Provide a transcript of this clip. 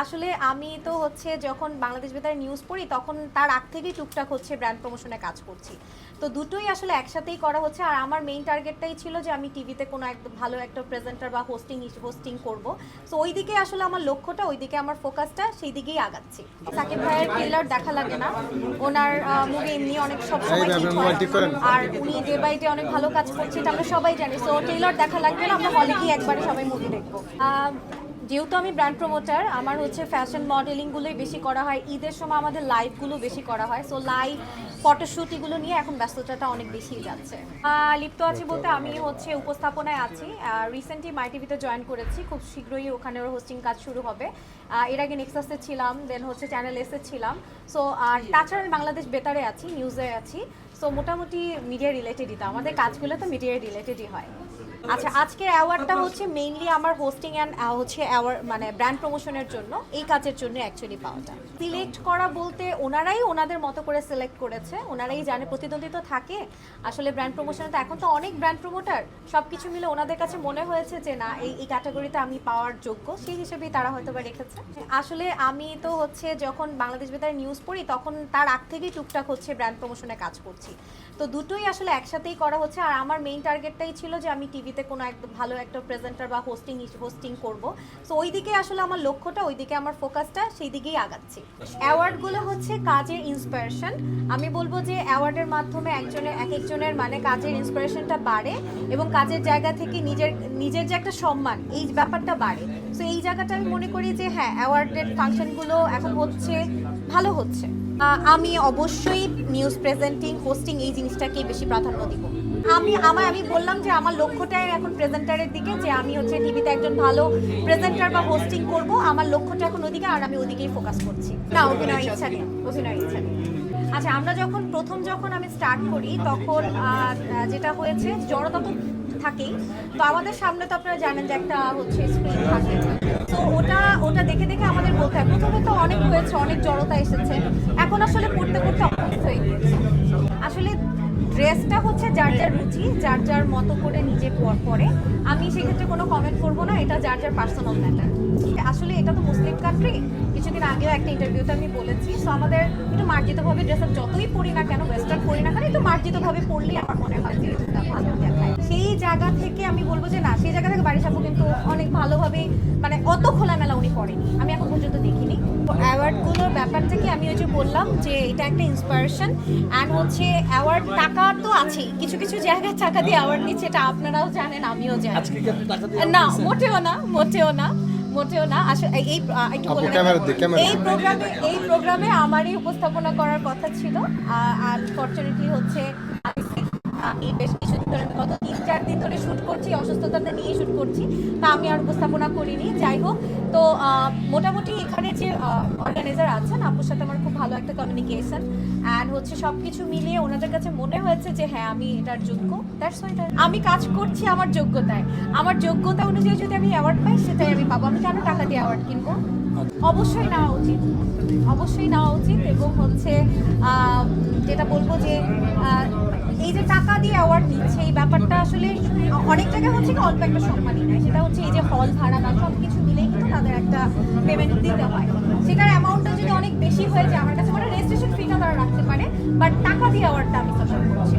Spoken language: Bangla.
আসলে আমি তো হচ্ছে যখন বাংলাদেশ বেতার নিউজ পড়ি তখন তার আগ থেকেই টুকটাক হচ্ছে ব্র্যান্ড প্রমোশনে কাজ করছি। তো দুটোই আসলে একসাথেই করা হচ্ছে আর আমার মেইন টার্গেটটাই ছিল যে আমি টিভিতে কোনো একদম ভালো একটা প্রেজেন্টার বা হোস্টিং হোস্টিং করব। সো ওই দিকে আসলে আমার লক্ষ্যটা ওই দিকে আমার ফোকাসটা সেই দিকেই আগাচ্ছি। সাকিব ভাইয়ের ট্রেলার দেখা লাগে না। ওনার মুভি এমনি অনেক সব সময়। আর উনি ডে বাই ডে অনেক ভালো কাজ করছে এটা আমরা সবাই জানি। সো ট্রেলার দেখা লাগবে না আমরা হলে গিয়ে একবারে সবাই মুভি দেখব। যেহেতু আমি ব্র্যান্ড প্রমোটার আমার হচ্ছে ফ্যাশন মডেলিংগুলোই বেশি করা হয়। ঈদের সময় আমাদের লাইভগুলো বেশি করা হয়। সো লাইভ ফটোশ্যুট এগুলো নিয়ে এখন ব্যস্ততাটা অনেক বেশি যাচ্ছে। লিপ্ত আছি বলতে আমি হচ্ছে উপস্থাপনায় আছি। রিসেন্টলি মাই টিভিতে জয়েন করেছি। খুব শীঘ্রই ওখানে ওর হোস্টিং কাজ শুরু হবে। এর আগে নেক্সাসে ছিলাম দেন হচ্ছে চ্যানেল এসে ছিলাম। সো আর তাছাড়া আমি বাংলাদেশ বেতারে আছি নিউজে আছি। সো মোটামুটি মিডিয়া রিলেটেডই তো। আমাদের কাজগুলো তো মিডিয়া রিলেটেডই হয়। আচ্ছা আজকের অ্যাওয়ার্ডটা হচ্ছে মেইনলি আমার হোস্টিং অ্যান্ড হচ্ছে অ্যাওয়ার্ড মানে ব্র্যান্ড প্রমোশনের জন্য এই কাজের জন্য অ্যাকচুয়ালি পাওয়াটা সিলেক্ট করা বলতে ওনারাই ওনাদের মতো করে সিলেক্ট করেছে, ওনারাই জানে, প্রতিদ্বন্দ্বী তো থাকে। আসলে ব্র্যান্ড প্রমোশনে তো এখন তো অনেক ব্র্যান্ড প্রমোটার সব কিছু মিলে ওনাদের কাছে মনে হয়েছে যে না, এই এই ক্যাটাগরিতে আমি পাওয়ার যোগ্য, সেই হিসেবেই তারা হয়তো বা রেখেছে। আসলে আমি তো হচ্ছে যখন বাংলাদেশ বেতার নিউজ পড়ি, তখন তার আগ থেকেই টুকটাক হচ্ছে ব্র্যান্ড প্রমোশনে কাজ করছি। তো দুটোই আসলে একসাথেই করা হচ্ছে, আর আমার মেইন টার্গেটটাই ছিল যে আমি টিভিতে কোনো একদম ভালো একটা প্রেজেন্টার বা হোস্টিং হোস্টিং করব। সো ওই দিকে আসলে আমার লক্ষ্যটা ওই দিকে আমার ফোকাসটা সেই দিকেই আগাচ্ছি অ্যাওয়ার্ডগুলো হচ্ছে কাজের ইন্সপিরেশন আমি বলব যে অ্যাওয়ার্ডের মাধ্যমে একজনের এক একজনের মানে কাজের ইন্সপিরেশনটা বাড়ে এবং কাজের জায়গা থেকে নিজের নিজের যে একটা সম্মান, এই ব্যাপারটা বাড়ে। সো এই জায়গাটা আমি মনে করি যে হ্যাঁ অ্যাওয়ার্ডের ফাংশনগুলো এখন হচ্ছে, ভালো হচ্ছে। আমি অবশ্যই নিউজ প্রেজেন্টিং হোস্টিং এই জিনিসটাকে বেশি প্রাধান্য দিব। আমি আমার আমি বললাম যে আমার লক্ষ্যটাই এখন প্রেজেন্টারের দিকে, যে আমি হচ্ছে টিভিতে একজন ভালো প্রেজেন্টার বা হোস্টিং করব। আমার লক্ষ্যটা এখন ওদিকে, আর আমি ওদিকেই ফোকাস করছি। না, অভিনয় ইচ্ছা নেই, অভিনয় ইচ্ছা নেই। আচ্ছা আমরা যখন, প্রথম যখন আমি স্টার্ট করি, তখন যেটা হয়েছে, জড়তা তো থাকেই, তো আমাদের সামনে তো আপনারা জানেন যে একটা হচ্ছে স্ক্রিন থাকে। তো ওটা ওটা দেখে দেখে আমাদের বলতে হয়, প্রথমে তো অনেক হয়েছে, অনেক জড়তা এসেছে। এখন আসলে পড়তে পড়তে অভ্যস্ত হয়ে গিয়েছে। ড্রেসটা হচ্ছে যার যার রুচি, যার যার মতো করে নিজে পর- আমি সেক্ষেত্রে কোনো কমেন্ট করব না, এটা যার যার পার্সোনাল ম্যাটার আসলে এটা তো মুসলিম কান্ট্রি কিছুদিন আগেও একটা ইন্টারভিউতে আমি বলেছি সো আমাদের একটু মার্জিতভাবে ড্রেস যতই পরি না কেন ওয়েস্টার্ন পরি না কেন, একটু মার্জিতভাবে পরলেই আমার মনে হয় সেই জায়গা থেকে আমি বলব যে না, সেই জায়গা থেকে বাড়ি সাপু কিন্তু অনেক ভালোভাবে মানে অত খোলামেলা উনি করেনি। আমি এখন পর্যন্ত দেখিনি। অ্যাওয়ার্ডগুলোর ব্যাপারটা কি আমি ওই যে বললাম যে এটা একটা ইন্সপিরেশন অ্যান্ড হচ্ছে অ্যাওয়ার্ড টাকা তো আছেই। কিছু কিছু জায়গায় টাকা দিয়ে অ্যাওয়ার্ড নিচ্ছে এটা আপনারাও জানেন আমিও জানি। আজকে কি টাকা দিয়ে না মোটেও না মোটেও না মোটেও না। আসলে এই এই, একটু এই প্রোগ্রামে এই প্রোগ্রামে আমারই উপস্থাপনা করার কথা ছিল। আনফরচুনেটলি হচ্ছে আমি বেশ কিছুদিন ধরে গত তিন দিন ধরে শুট করছি, অসুস্থতাটা নিয়ে শ্যুট করছি, তা আমি আর উপস্থাপনা করিনি। যাই হোক, তো মোটামুটি এখানে যে অর্গানাইজার আছেন, আপুর সাথে আমার খুব ভালো একটা কমিউনিকেশন অ্যান্ড হচ্ছে সব কিছু মিলিয়ে ওনাদের কাছে মনে হয়েছে যে হ্যাঁ আমি এটার যোগ্য। দ্যাটস ওয়াই আমি কাজ করছি আমার যোগ্যতায়। আমার যোগ্যতা অনুযায়ী যদি আমি অ্যাওয়ার্ড পাই, সেটাই আমি পাবো। আমি কেন টাকা দিয়ে অ্যাওয়ার্ড কিনবো? অবশ্যই নেওয়া উচিত। অবশ্যই নেওয়া উচিত এবং হচ্ছে যেটা বলব যে এই যে টাকা দিয়ে অ্যাওয়ার্ড নিচ্ছে অনেক জায়গায় হচ্ছে কি অল্প একটা সম্মানই নেয় সেটা হচ্ছে এই যে হল ভাড়া না সব কিছু মিলে কিন্তু তাদের একটা পেমেন্ট দিতে হয় সেটার অ্যামাউন্টটা যদি অনেক বেশি হয়ে যায়, আমার কাছে মানে রেজিস্ট্রেশন ফিটা তারা রাখতে পারে বাট টাকা দিয়ে অ্যাওয়ার্ডটা আমি সাপোর্ট করছি।